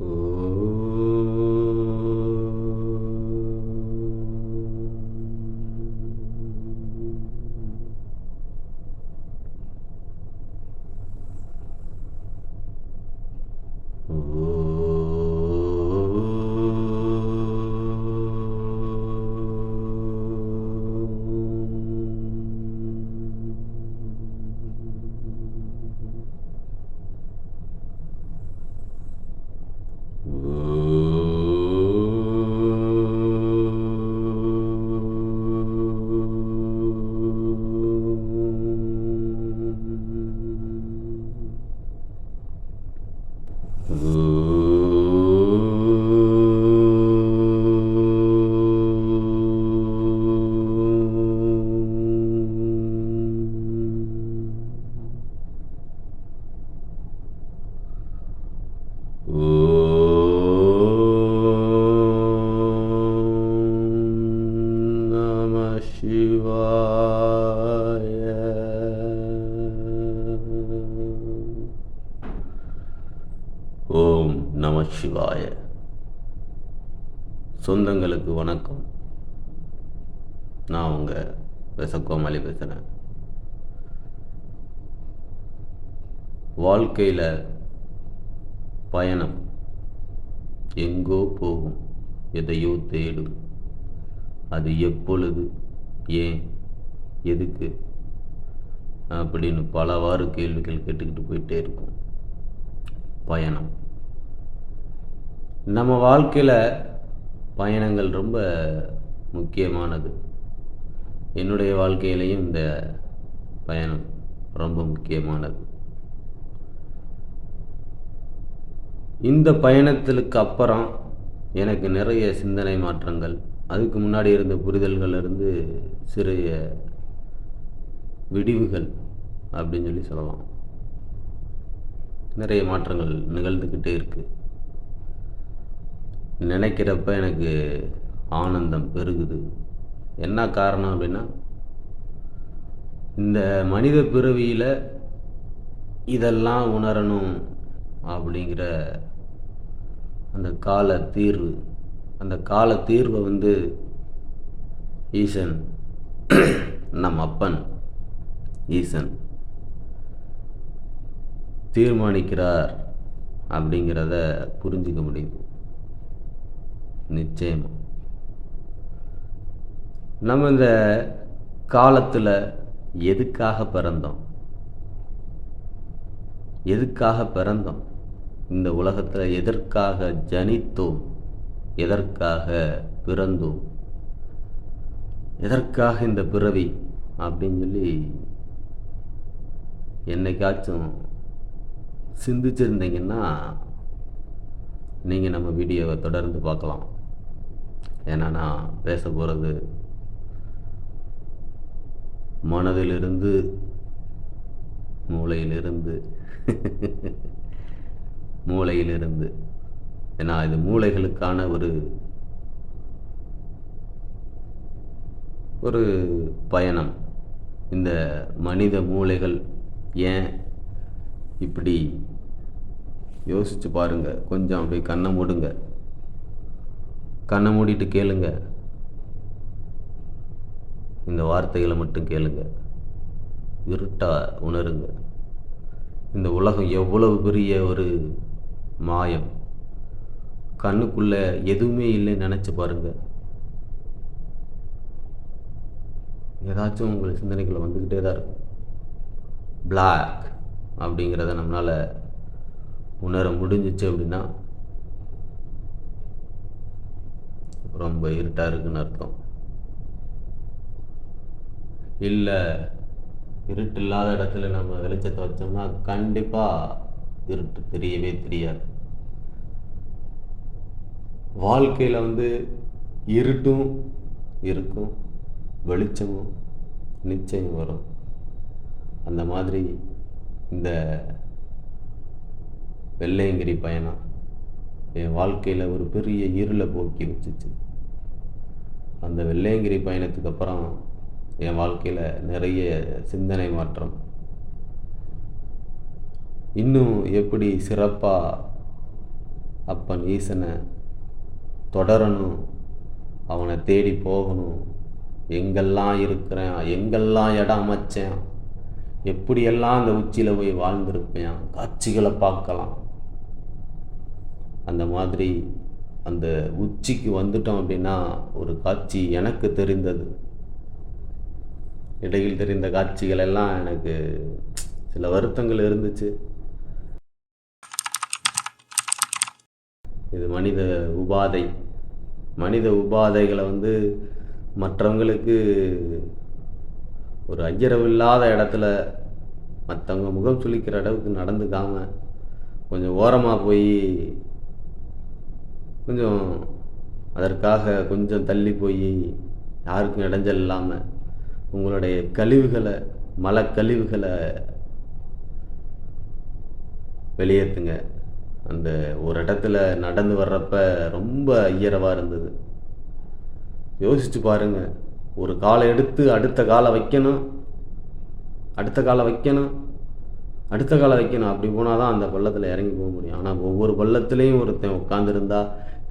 Ooh. ஓம் நம சிவாய. சொந்தங்களுக்கு வணக்கம். நான் உங்க விசக்கோமாளி பேசுகிறேன் வாழ்க்கையில் பயணம் எங்கோ போகும் எதையோ தேடும். அது எப்பொழுது ஏன் எதுக்கு அப்படின்னு பலவாறு கேள்விகள் கேட்டுக்கிட்டு போயிட்டே இருக்கும். பயணம். நம்ம வாழ்க்கையில் பயணங்கள் ரொம்ப முக்கியமானது. என்னுடைய வாழ்க்கையிலையும் இந்த பயணம் ரொம்ப முக்கியமானது. இந்த பயணத்திற்கு அப்புறம் எனக்கு நிறைய சிந்தனை மாற்றங்கள். அதுக்கு முன்னாடி இருந்த புரிதல்கள் இருந்து சிறிய விடிவுகள் அப்படின்னு சொல்லி சொல்லலாம். நிறைய மாற்றங்கள் நிகழ்ந்துக்கிட்டே இருக்குது நினைக்கிறப்ப எனக்கு ஆனந்தம் பெருகுது. என்ன காரணம் அப்படின்னா இந்த மனித பிறவியில் இதெல்லாம் உணரணும் அப்படிங்கிற அந்த கால தீர்வு. அந்த கால தீர்வை வந்து ஈசன் நம் அப்பன் ஈசன் தீர்மானிக்கிறார் அப்படிங்கிறத புரிஞ்சுக்க முடியுது. நிச்சயமாக நம்ம இந்த காலத்தில் எதுக்காக பிறந்தோம்? எதுக்காக பிறந்தோம்? இந்த உலகத்தில் எதற்காக ஜனித்தோம்? எதற்காக பிறந்தோம்? எதற்காக இந்த பிறவி? அப்படின்னு சொல்லி என்னைக்காச்சும் சிந்திச்சிருந்தீங்கன்னா நீங்கள் நம்ம வீடியோவை தொடர்ந்து பார்க்கலாம். ஏன்னா நான் பேச போகிறது மனதிலிருந்து மூளையிலிருந்து மூளையிலிருந்து. ஏன்னா இது மூளைகளுக்கான ஒரு ஒரு பயணம். இந்த மனித மூளைகள் ஏன் இப்படி? யோசிச்சு பாருங்கள் கொஞ்சம் அப்படியே கண்ணை மூடுங்க. கண்ணை மூடிட்டு கேளுங்க. இந்த வார்த்தைகளை மட்டும் கேளுங்க. இருட்டா உணருங்க. இந்த உலகம் எவ்வளவு பெரிய ஒரு மாயம். கண்ணுக்குள்ள எதுவுமே இல்லைன்னு நினச்சி பாருங்க. ஏதாச்சும் உங்கள் சிந்தனைகளை வந்துக்கிட்டே தான் இருக்கும். பிளாக் அப்படிங்கிறத நம்மளால் உணர முடிஞ்சிச்சு அப்படின்னா ரொம்ப இருட்டாக இருக்குன்னு அர்த்தம். இல்லை இருட்டு இல்லாத இடத்துல நம்ம வெளிச்சத்தை வச்சோம்னா கண்டிப்பாக இருட்டு தெரியவே தெரியாது. வாழ்க்கையில் வந்து இருட்டும் இருக்கும் வெளிச்சமும் நிச்சயம் வரும். அந்த மாதிரி இந்த வெள்ளையங்கிரி பயணம் என் வாழ்க்கையில் ஒரு பெரிய இருளை போக்கி வச்சுச்சு. அந்த வெள்ளையங்கிரி பயணத்துக்கு அப்புறம் என் வாழ்க்கையில் நிறைய சிந்தனை மாற்றம். இன்னும் எப்படி சிறப்பாக அப்பன் ஈசனை தொடரணும் அவனை தேடி போகணும் எங்கெல்லாம் இருக்கிறேன் எங்கெல்லாம் இடம் அமைச்சேன் எப்படியெல்லாம் அந்த உச்சியில் போய் வாழ்ந்திருப்பேன் காட்சிகளை பார்க்கலாம். அந்த மாதிரி அந்த உச்சிக்கு வந்துட்டோம் அப்படின்னா ஒரு காட்சி எனக்கு தெரிந்தது. இடையில் தெரிந்த காட்சிகள் எல்லாம் எனக்கு சில வருத்தங்கள் இருந்துச்சு. இது மனித உபாதை. மனித உபாதைகளை வந்து மற்றவங்களுக்கு ஒரு ஐயரவில்லாத இடத்துல மற்றவங்க முகம் சுளிக்கிற அளவுக்கு நடந்துக்காமல் கொஞ்சம் ஓரமாக போய் கொஞ்சம் அதற்காக கொஞ்சம் தள்ளி போய் யாருக்கும் இடைஞ்சல் இல்லாமல் உங்களுடைய கழிவுகளை மல கழிவுகளை வெளியேற்றுங்க அந்த ஒரு இடத்துல நடந்து வர்றப்ப ரொம்ப ஐயரவாக இருந்தது. யோசிச்சு பாருங்க. ஒரு காலை எடுத்து அடுத்த காலை வைக்கணும். அடுத்த காலை வைக்கணும். அடுத்த காலை வைக்கணும். அப்படி போனால் தான் அந்த பள்ளத்தில் இறங்கி போக முடியும். ஆனால் ஒவ்வொரு பள்ளத்துலேயும் ஒருத்தன் உட்காந்துருந்தா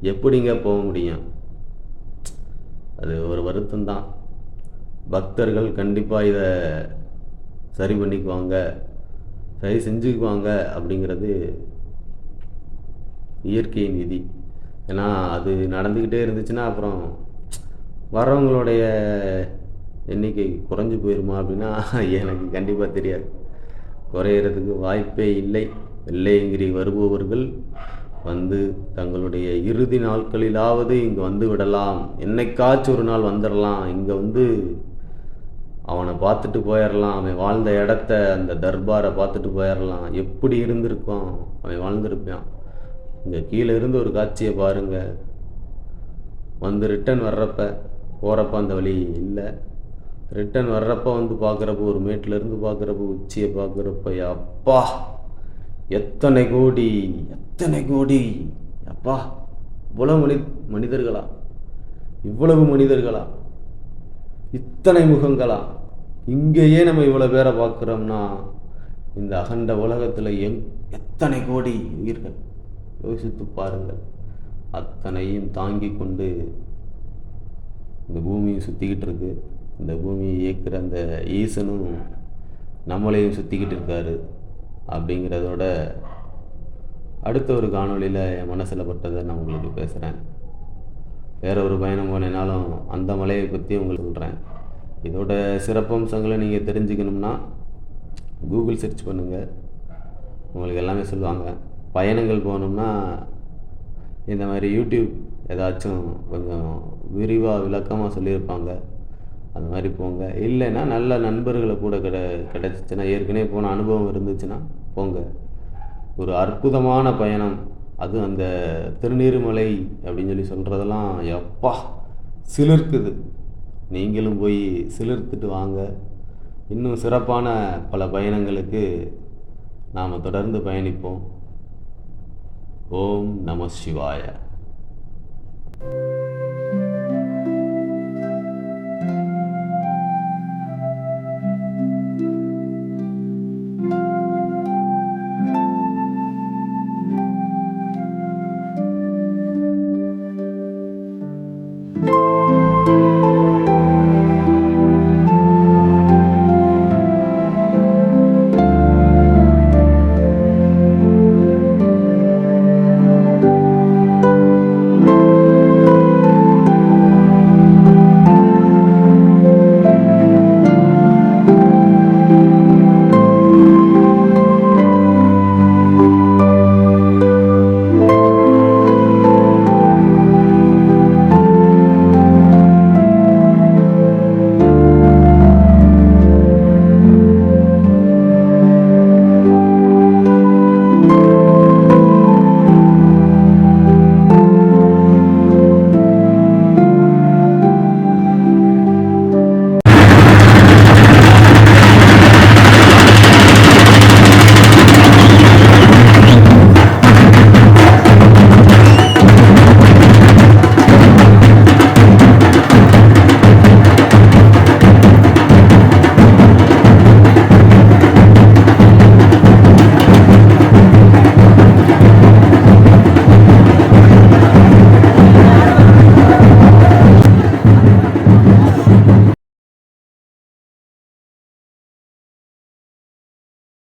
எப்படிங்க போக முடியும்? அது ஒரு வருத்தம் தான் பக்தர்கள் கண்டிப்பாக இதை சரி பண்ணிக்குவாங்க சரி செஞ்சுக்குவாங்க அப்படிங்கிறது இயற்கையின் விதி. ஏன்னா அது நடந்துக்கிட்டே இருந்துச்சுன்னா அப்புறம் வர்றவங்களுடைய எண்ணிக்கை குறைஞ்சு போயிருமா அப்படின்னா எனக்கு கண்டிப்பாக தெரியாது. குறையிறதுக்கு வாய்ப்பே இல்லை. வெள்ளையங்கிரி வருபவர்கள் வந்து தங்களுடைய இறுதி நாட்களிலாவது இங்கே வந்து விடலாம் என்னைக்காச்சும் ஒரு நாள் வந்துடலாம் இங்கே வந்து அவனை பார்த்துட்டு போயிடலாம் அவன் வாழ்ந்த இடத்த அந்த தர்பாரை பார்த்துட்டு போயிடலாம் எப்படி இருந்திருக்கான்? அவன் வாழ்ந்திருப்பான். இங்கே கீழே இருந்து ஒரு காட்சியை பாருங்கள் வந்து ரிட்டன் வர்றப்ப போகிறப்ப அந்த வழி இல்லை. ரிட்டன் வர்றப்ப வந்து பார்க்குறப்ப ஒரு மேட்டிலேருந்து பார்க்குறப்ப உச்சியை பார்க்குறப்ப அப்பா! எத்தனை கோடி! இத்தனை கோடி? அப்பா இவ்வளவு மனி மனிதர்களா? இவ்வளவு மனிதர்களா? இத்தனை முகங்களா? இங்கேயே நம்ம இவ்வளோ பேரை பார்க்குறோம்னா இந்த அகண்ட உலகத்தில் எங் எத்தனை கோடி உயிர்கள்? யோசித்து பாருங்கள். அத்தனையும் தாங்கி கொண்டு இந்த பூமியை சுற்றிக்கிட்டு இருக்கு. இந்த பூமியை இயக்கிற அந்த ஈசனும் நம்மளையும் சுற்றிக்கிட்டு இருக்காரு. அப்படிங்கிறதோட அடுத்த ஒரு காணொளியில் என் மனசில் பட்டதை நான் உங்களுக்கு பேசுகிறேன் வேற ஒரு பயணம் போனேனாலும் அந்த மலையை பற்றி உங்களுக்கு சொல்கிறேன் இதோட சிறப்பம்சங்களை நீங்கள் தெரிஞ்சுக்கணும்னா கூகுள் சர்ச் பண்ணுங்கள் உங்களுக்கு எல்லாமே சொல்லுவாங்க. பயணங்கள் போகணும்னா இந்த மாதிரி யூடியூப் ஏதாச்சும் கொஞ்சம் விரிவாக விளக்கமாக சொல்லியிருப்பாங்க. அந்த மாதிரி போங்க. இல்லைன்னா நல்ல நண்பர்களை கூட கிட கிடச்சிச்சின்னா ஏற்கனவே போன அனுபவம் இருந்துச்சுன்னா போங்க. ஒரு அற்புதமான பயணம். அது அந்த திருநீர்மலை அப்படின்னு சொல்லி சொல்கிறதெல்லாம் எப்பா சிலிர்க்குது. நீங்களும் போய் சிலிர்த்துட்டு வாங்க. இன்னும் சிறப்பான பல பயணங்களுக்கு நாம் தொடர்ந்து பயணிப்போம். ஓம் நம சிவாய.